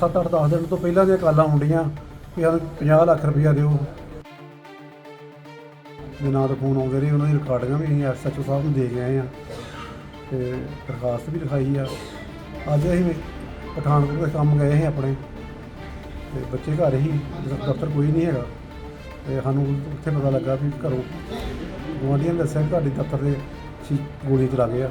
7-8 10 ਦਿਨ ਤੋਂ ਪਹਿਲਾਂ ਦੀਆਂ ਕਾਲਾਂ ਹੁੰਦੀਆਂ ਕਿ ਸਾਨੂੰ 50 ਲੱਖ ਰੁਪਇਆ ਦਿਓ। ਦੇ ਨਾਂ ਤੋਂ ਫੋਨ ਆਉਂਦੇ ਰਹੇ ਉਹਨਾਂ ਦੀ ਰਿਕਾਰਡਿੰਗਾਂ ਵੀ ਅਸੀਂ ਐਸਐਚਓ ਸਾਹਿਬ ਨੂੰ ਦੇ ਗਏ ਆਏ ਆ ਤੇ ਦਰਖਾਸਤ ਵੀ ਲਿਖਾਈ ਆ। ਅੱਜ ਅਸੀਂ ਪਠਾਨਕੋਟ ਦੇ ਕੰਮ ਗਏ ਸੀ ਆਪਣੇ ਤੇ ਬੱਚੇ ਘਰ ਹੀ, ਦਫ਼ਤਰ ਕੋਈ ਨਹੀਂ ਹੈਗਾ ਤੇ ਸਾਨੂੰ ਉੱਥੇ ਪਤਾ ਲੱਗਾ ਵੀ ਘਰੋਂ ਗੁਆਂਢੀਆਂ ਨੇ ਦੱਸਿਆ ਕਿ ਤੁਹਾਡੇ ਦਫ਼ਤਰ ਦੇ ਸੀ, ਗੋਲੀ ਚਲਾ ਗਏ ਆ।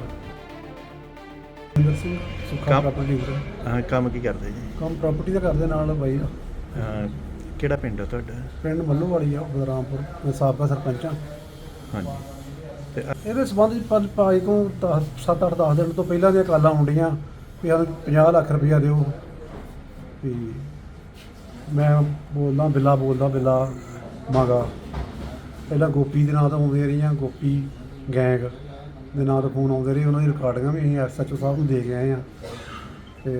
ਇੰਦਰ ਸਿੰਘ ਸੁੱਖਾ ਕੰਮ- ਪ੍ਰਾਪਰਟੀ ਡੀਲਰ ਹਾਂ ਕੰਮ ਕੀ ਕਰਦੇ ਜੀ? ਕੰਮ ਪ੍ਰਾਪਰਟੀ ਦਾ ਕਰਦੇ ਨਾਲ ਬਾਈ ਆ। ਹਾਂ, ਕਿਹੜਾ ਪਿੰਡ ਆ ਤੁਹਾਡਾ? ਪਿੰਡ ਮੱਲੂ ਵਾਲੀ ਆ ਬਲਰਾਮਪੁਰ ਮੈਂ ਸਾਬਕਾ ਸਰਪੰਚ ਆ। ਹਾਂਜੀ। ਤੇ ਅ- ਇਹਦੇ ਸੰਬੰਧ ਵਿੱਚ ਪੰਜ ਭਾਈ ਤੋਂ 7-8 10 ਦਿਨ ਤੋਂ ਪਹਿਲਾਂ ਦੀਆਂ ਕਾਲਾਂ ਹੁੰਦੀਆਂ ਵੀ ਸਾਨੂੰ 50 ਲੱਖ ਰੁਪਇਆ ਦਿਓ। ਮੈਂ ਬੋਲਦਾ ਬਿੱਲਾ ਬੋਲਦਾ ਬਿੱਲਾ ਮੰਗਾ। ਪਹਿਲਾਂ ਗੋਪੀ ਦੇ ਨਾਂ ਤੋਂ ਆਉਂਦੀਆਂ ਰਹੀਆਂ ਗੋਪੀ ਗੈਂਗ। ਦੇ ਨਾਂ ਤੋਂ ਫੋਨ ਆਉਂਦੇ ਰਹੇ, ਉਹਨਾਂ ਦੀ ਰਿਕਾਰਡਿੰਗਾਂ ਵੀ ਅਸੀਂ ਐਸਐਚਓ ਸਾਹਿਬ ਨੂੰ ਦੇ ਕੇ ਆਏ ਆ ਤੇ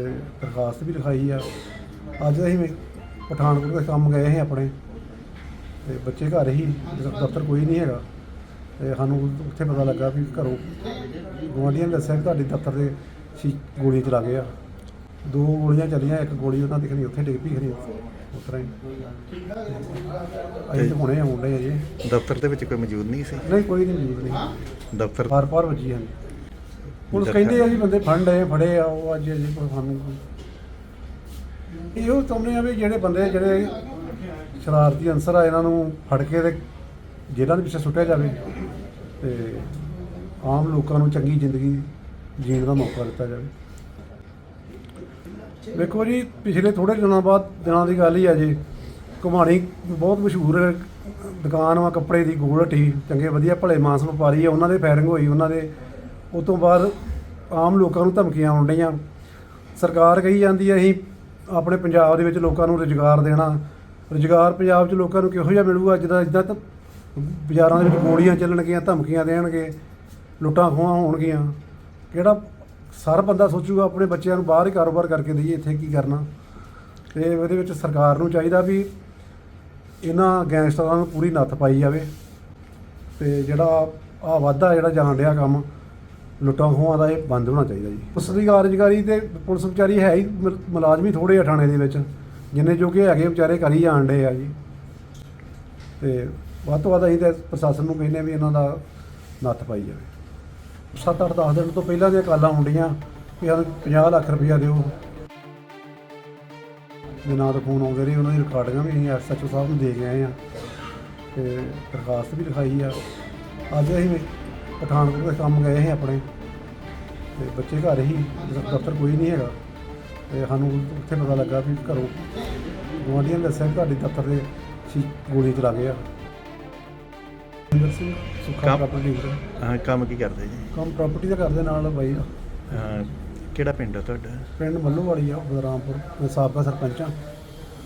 ਦਰਖਾਸਤ ਵੀ ਲਿਖਾਈ ਆ। ਅੱਜ ਅਸੀਂ ਪਠਾਨਕੋਟ ਦੇ ਕੰਮ ਗਏ ਸੀ ਆਪਣੇ ਤੇ ਬੱਚੇ ਘਰ ਹੀ, ਦਫ਼ਤਰ ਕੋਈ ਨਹੀਂ ਹੈਗਾ ਤੇ ਸਾਨੂੰ ਉੱਥੇ ਪਤਾ ਲੱਗਾ ਵੀ ਘਰੋਂ ਗੁਆਂਢੀਆਂ ਨੇ ਦੱਸਿਆ ਕਿ ਤੁਹਾਡੇ ਦਫ਼ਤਰ ਦੇ ਸੀ ਗੋਲੀ ਚਲਾ ਗਏ ਆ। ਦੋ ਗੋਲੀਆਂ ਚੱਲੀਆਂ ਇੱਕ ਗੋਲੀ ਉਹਨਾਂ ਦੀ ਖਣੀ ਉੱਥੇ ਡਿੱਗ ਪਈ ਖਣੀ ਉਸ ਤਰ੍ਹਾਂ ਹੀ। ਅਸੀਂ ਤਾਂ ਹੁਣੇ ਆਉਂਦੇ ਅਜੇ ਦਫ਼ਤਰ ਦੇ ਵਿੱਚ ਕੋਈ ਮੌਜੂਦ ਨਹੀਂ ਸੀ? ਨਹੀਂ ਕੋਈ ਨਹੀਂ ਮੌਜੂਦ ਨਹੀਂ। ਦਫ਼ਤਰ ਪਾਰ ਪਾਰ ਵੱਜੀ ਹਨ ਪੁਲਿਸ ਕਹਿੰਦੇ ਆ ਜੀ ਬੰਦੇ ਆਏ ਫੜੇ ਆ ਉਹ ਅੱਜ ਜੀ ਕੋਈ ਸਾਨੂੰ ਇਹੋ ਚਾਹੁੰਦੇ ਆ ਵੀ ਜਿਹੜੇ ਬੰਦੇ ਜਿਹੜੇ ਸ਼ਰਾਰਤੀ ਅਨਸਰ ਆ ਇਹਨਾਂ ਨੂੰ ਫੜ ਕੇ ਤੇ ਜੇਲ੍ਹਾਂ ਦੇ ਪਿੱਛੇ ਸੁੱਟਿਆ ਜਾਵੇ ਤੇ ਆਮ ਲੋਕਾਂ ਨੂੰ ਚੰਗੀ ਜ਼ਿੰਦਗੀ ਜੀਣ ਦਾ ਮੌਕਾ ਦਿੱਤਾ ਜਾਵੇ। ਵੇਖੋ ਜੀ, ਪਿਛਲੇ ਥੋੜੇ ਦਿਨਾਂ ਬਾਅਦ, ਦਿਨਾਂ ਦੀ ਗੱਲ ਹੀ ਆ ਜੀ। ਘੁਮਾਣੀ ਬਹੁਤ ਮਸ਼ਹੂਰ ਦੁਕਾਨ ਵਾ, ਕੱਪੜੇ ਦੀ, ਗੋਲ ਹੱਟੀ। ਚੰਗੇ, ਵਧੀਆ ਭਲੇ ਮਾਸ ਵਪਾਰੀ ਆ, ਉਹਨਾਂ ਦੇ ਫਾਇਰਿੰਗ ਹੋਈ, ਉਹਨਾਂ ਦੇ। ਉਸ ਤੋਂ ਬਾਅਦ ਆਮ ਲੋਕਾਂ ਨੂੰ ਧਮਕੀਆਂ ਆਉਣ ਡਈਆਂ। ਸਰਕਾਰ ਕਹੀ ਜਾਂਦੀ ਹੈ ਅਸੀਂ ਆਪਣੇ ਪੰਜਾਬ ਦੇ ਵਿੱਚ ਲੋਕਾਂ ਨੂੰ ਰੁਜ਼ਗਾਰ ਦੇਣਾ। ਰੁਜ਼ਗਾਰ ਪੰਜਾਬ 'ਚ ਲੋਕਾਂ ਨੂੰ ਕਿਹੋ ਜਿਹਾ ਮਿਲੂਗਾ, ਜਿੱਦਾਂ ਜਿੱਦਾਂ ਤਾਂ ਬਾਜ਼ਾਰਾਂ ਦੇ ਵਿੱਚ ਗੋਲੀਆਂ ਚੱਲਣਗੀਆਂ, ਧਮਕੀਆਂ ਦੇਣਗੇ, ਲੁੱਟਾਂ ਖੋਹਾਂ ਹੋਣਗੀਆਂ। ਕਿਹੜਾ ਸਾਰਾ ਬੰਦਾ ਸੋਚੂਗਾ ਆਪਣੇ ਬੱਚਿਆਂ ਨੂੰ ਬਾਹਰ ਹੀ ਕਾਰੋਬਾਰ ਕਰਕੇ ਦਈਏ, ਇੱਥੇ ਕੀ ਕਰਨਾ। ਤੇ ਉਹਦੇ ਵਿੱਚ ਸਰਕਾਰ ਨੂੰ ਚਾਹੀਦਾ ਵੀ ਇਹਨਾਂ ਗੈਂਗਸਟਰਾਂ ਨੂੰ ਪੂਰੀ ਨੱਥ ਪਾਈ ਜਾਵੇ। ਤੇ ਜਿਹੜਾ ਆ ਵਾਧਾ ਜਿਹੜਾ ਜਾਣ ਡਿਆ ਕੰਮ, ਲੁੱਟਾਂ ਖੋਹਾਂ ਦਾ ਇਹ ਬੰਦ ਹੋਣਾ ਚਾਹੀਦਾ ਜੀ। ਪੁਲਿਸ ਦੀ ਕਾਰਜਕਾਰੀ ਤੇ ਪੁਲਿਸ ਵਿਚਾਰੀ ਹੈ ਹੀ ਮੁਲ- ਮੁਲਾਜ਼ਮ ਹੀ ਥੋੜੇ ਆ ਥਾਣੇ ਦੇ ਵਿੱਚ, ਜਿੰਨੇ ਜੋਗੇ ਹੈਗੇ ਵਿਚਾਰੇ ਕਰੀ ਜਾਣ ਡੇ ਆ ਜੀ। ਤੇ ਵੱਧ ਤੋਂ ਵੱਧ ਅਸੀਂ ਤੇ ਪ੍ਰਸ਼ਾਸਨ ਨੂੰ ਕਹਿੰਦੇ ਵੀ ਇਹਨਾਂ ਦਾ ਨੱਥ ਪਾਈ ਜਾਵੇ। 7-8 10 ਦਿਨ ਤੋਂ ਪਹਿਲਾਂ ਦੀਆਂ ਕਾਲਾਂ ਹੁੰਦੀਆਂ ਵੀ ਸਾਨੂੰ 50 ਲੱਖ ਰੁਪਇਆ ਦਿਓ। ਦੇ ਨਾਂ ਤੋਂ ਫੋਨ ਆਉਂਦੇ ਰਹੇ, ਉਹਨਾਂ ਦੀ ਰਿਕਾਰਡਿੰਗਾਂ ਵੀ ਅਸੀਂ ਐਸਐਚਓ ਸਾਹਿਬ ਨੂੰ ਦੇ ਕੇ ਆਏ ਆ ਤੇ ਦਰਖਾਸਤ ਵੀ ਲਿਖਾਈ ਆ। ਅੱਜ ਅਸੀਂ ਪਠਾਨਕੋਟ ਦੇ ਕੰਮ ਗਏ ਸੀ ਆਪਣੇ ਤੇ ਬੱਚੇ ਘਰ ਹੀ ਦਫ਼ਤਰ ਕੋਈ ਨਹੀਂ ਹੈਗਾ ਤੇ ਸਾਨੂੰ ਉੱਥੇ ਪਤਾ ਲੱਗਾ ਵੀ ਘਰੋਂ ਗੁਆਂਢੀਆਂ ਨੇ ਦੱਸਿਆ ਵੀ ਤੁਹਾਡੇ ਦਫ਼ਤਰ ਦੇ ਸੀ, ਗੋਲੀ ਚਲਾ ਗਏ ਆ। ਇੰਦਰ ਸਿੰਘ ਸੁੱਖਾ ਕੰਮ- ਪ੍ਰਾਪਰਟੀ ਡੀਲਰ ਹਾਂ, ਕੰਮ ਕੀ ਕਰਦੇ ਜੀ? ਕੰਮ ਪ੍ਰਾਪਰਟੀ ਦਾ ਕਰਦੇ ਨਾਲ ਬਾਈ ਆ। ਹਾਂ, ਕਿਹੜਾ ਪਿੰਡ ਆ ਤੁਹਾਡਾ? ਪਿੰਡ ਮੱਲੂ ਵਾਲੀ ਆ ਬਲਰਾਮਪੁਰ ਮੈਂ ਸਾਬਕਾ ਸਰਪੰਚ ਆ।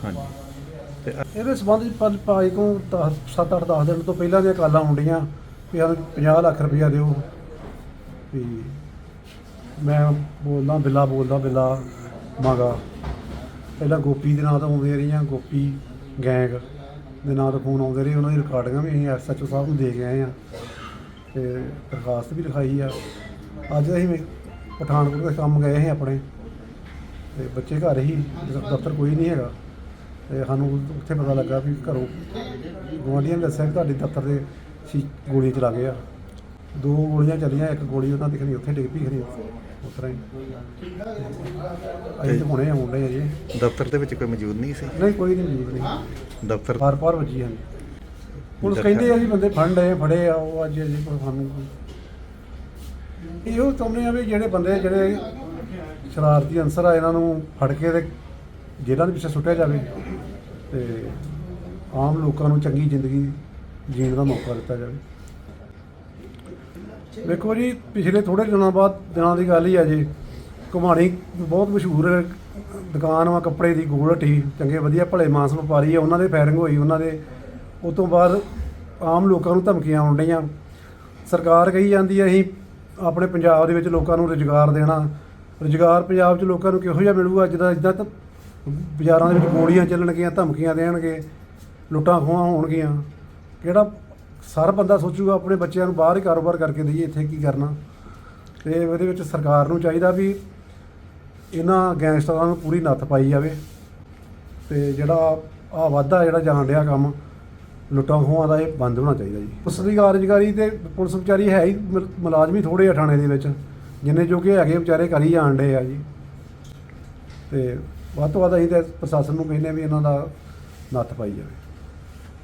ਹਾਂਜੀ। ਤੇ ਅ- ਇਹਦੇ ਸੰਬੰਧ ਵਿੱਚ ਪੰਜ ਭਾਈ ਤੋਂ 7-8 10 ਦਿਨ ਤੋਂ ਪਹਿਲਾਂ ਦੀਆਂ ਕਾਲਾਂ ਹੁੰਦੀਆਂ ਵੀ ਸਾਨੂੰ 50 ਲੱਖ ਰੁਪਇਆ ਦਿਓ। ਵੀ ਮੈਂ ਬੋਲਦਾ ਬਿੱਲਾ ਬੋਲਦਾ ਬਿੱਲਾ ਮੰਗਾ। ਪਹਿਲਾਂ ਗੋਪੀ ਦੇ ਨਾਂ ਤੋਂ ਆਉਂਦੀਆਂ ਰਹੀਆਂ ਗੋਪੀ ਗੈਂਗ। ਦੇ ਨਾਂ ਤੋਂ ਫੋਨ ਆਉਂਦੇ ਰਹੇ, ਉਹਨਾਂ ਦੀ ਰਿਕਾਰਡਿੰਗਾਂ ਵੀ ਅਸੀਂ ਐਸਐਚਓ ਸਾਹਿਬ ਨੂੰ ਦੇ ਕੇ ਆਏ ਆ ਤੇ ਦਰਖਾਸਤ ਵੀ ਲਿਖਾਈ ਆ। ਅੱਜ ਅਸੀਂ ਪਠਾਨਕੋਟ ਦੇ ਕੰਮ ਗਏ ਸੀ ਆਪਣੇ ਤੇ ਬੱਚੇ ਘਰ ਹੀ, ਦਫ਼ਤਰ ਕੋਈ ਨਹੀਂ ਹੈਗਾ ਤੇ ਸਾਨੂੰ ਉੱਥੇ ਪਤਾ ਲੱਗਾ ਵੀ ਘਰੋਂ ਗੁਆਂਢੀਆਂ ਨੇ ਦੱਸਿਆ ਕਿ ਤੁਹਾਡੇ ਦਫ਼ਤਰ ਦੇ ਸੀ ਗੋਲੀ ਚਲਾ ਗਏ ਆ। ਦੋ ਗੋਲੀਆਂ ਚੱਲੀਆਂ ਇੱਕ ਗੋਲੀ ਉਹਨਾਂ ਦੀ ਖਣੀ ਉੱਥੇ ਡਿੱਗ ਪਈ ਖਣੀ ਉਸ ਤਰ੍ਹਾਂ ਹੀ। ਅਸੀਂ ਤਾਂ ਹੁਣੇ ਆਉਂਦੇ ਅਜੇ ਦਫ਼ਤਰ ਦੇ ਵਿੱਚ ਕੋਈ ਮੌਜੂਦ ਨਹੀਂ ਸੀ? ਨਹੀਂ ਕੋਈ ਨਹੀਂ ਮੌਜੂਦ ਨਹੀਂ। ਦਫ਼ਤਰ ਪਾਰ ਪਾਰ ਵੱਜੀ ਹਨ ਪੁਲਿਸ ਕਹਿੰਦੇ ਆ ਜੀ ਬੰਦੇ ਫੰਡ ਆਏ ਫੜੇ ਆ ਉਹ ਅੱਜ ਜੀ ਕੋਈ ਸਾਨੂੰ ਇਹੋ ਚਾਹੁੰਦੇ ਆ ਵੀ ਜਿਹੜੇ ਬੰਦੇ ਜਿਹੜੇ ਸ਼ਰਾਰਤੀ ਅਨਸਰ ਆ ਇਹਨਾਂ ਨੂੰ ਫੜ ਕੇ ਤੇ ਜੇਲ੍ਹਾਂ ਦੇ ਪਿੱਛੇ ਸੁੱਟਿਆ ਜਾਵੇ ਤੇ ਆਮ ਲੋਕਾਂ ਨੂੰ ਚੰਗੀ ਜ਼ਿੰਦਗੀ ਜੀਣ ਦਾ ਮੌਕਾ ਦਿੱਤਾ ਜਾਵੇ। ਵੇਖੋ ਜੀ, ਪਿਛਲੇ ਥੋੜੇ ਦਿਨਾਂ ਬਾਅਦ ਦਿਨਾਂ ਦੀ ਗੱਲ ਹੀ ਆ ਜੀ। ਘੁਮਾਣੀ ਬਹੁਤ ਮਸ਼ਹੂਰ ਦੁਕਾਨ ਵਾ, ਕੱਪੜੇ ਦੀ, ਗੋਲ ਹੱਟੀ। ਚੰਗੇ ਵਧੀਆ ਭਲੇ ਮਾਨਸ ਵਪਾਰੀ ਆ, ਉਹਨਾਂ ਦੇ ਫਾਇਰਿੰਗ ਹੋਈ, ਉਹਨਾਂ ਦੇ। ਉਸ ਤੋਂ ਬਾਅਦ ਆਮ ਲੋਕਾਂ ਨੂੰ ਧਮਕੀਆਂ ਆਉਣ ਡਈਆਂ। ਸਰਕਾਰ ਕਹੀ ਜਾਂਦੀ ਹੈ ਅਸੀਂ ਆਪਣੇ ਪੰਜਾਬ ਦੇ ਵਿੱਚ ਲੋਕਾਂ ਨੂੰ ਰੁਜ਼ਗਾਰ ਦੇਣਾ। ਰੁਜ਼ਗਾਰ ਪੰਜਾਬ 'ਚ ਲੋਕਾਂ ਨੂੰ ਕਿਹੋ ਜਿਹਾ ਮਿਲੂਗਾ? ਜਿੱਦਾਂ ਜਿੱਦਾਂ ਤਾਂ ਬਾਜ਼ਾਰਾਂ ਦੇ ਵਿੱਚ ਗੋਲੀਆਂ ਚੱਲਣਗੀਆਂ, ਧਮਕੀਆਂ ਦੇਣਗੇ, ਲੁੱਟਾਂ ਖੋਹਾਂ ਹੋਣਗੀਆਂ। ਕਿਹੜਾ ਸਾਰਾ ਬੰਦਾ ਸੋਚੂਗਾ, ਆਪਣੇ ਬੱਚਿਆਂ ਨੂੰ ਬਾਹਰ ਹੀ ਕਾਰੋਬਾਰ ਕਰਕੇ ਦਈਏ, ਇੱਥੇ ਕੀ ਕਰਨਾ। ਤੇ ਉਹਦੇ ਵਿੱਚ ਸਰਕਾਰ ਨੂੰ ਚਾਹੀਦਾ ਵੀ ਇਹਨਾਂ ਗੈਂਗਸਟਰਾਂ ਨੂੰ ਪੂਰੀ ਨੱਥ ਪਾਈ ਜਾਵੇ। ਤੇ ਜਿਹੜਾ ਆ ਵਾਧਾ ਜਿਹੜਾ ਜਾਣ ਡਿਆ ਕੰਮ, ਲੁੱਟਾਂ ਖੋਹਾਂ ਦਾ ਇਹ ਬੰਦ ਹੋਣਾ ਚਾਹੀਦਾ ਜੀ। ਪੁਲਿਸ ਦੀ ਕਾਰਜਕਾਰੀ ਤੇ ਪੁਲਿਸ ਵਿਚਾਰੀ ਹੈ ਹੀ ਮੁਲ- ਮੁਲਾਜ਼ਮ ਹੀ ਥੋੜੇ ਆ ਥਾਣੇ ਦੇ ਵਿੱਚ, ਜਿੰਨੇ ਜੋਗੇ ਹੈਗੇ ਵਿਚਾਰੇ ਕਰੀ ਜਾਣ ਡੇ ਆ ਜੀ। ਤੇ ਵੱਧ ਤੋਂ ਵੱਧ ਅਸੀਂ ਤੇ ਪ੍ਰਸ਼ਾਸਨ ਨੂੰ ਕਹਿੰਦੇ ਵੀ ਇਹਨਾਂ ਦਾ ਨੱਥ ਪਾਈ ਜਾਵੇ।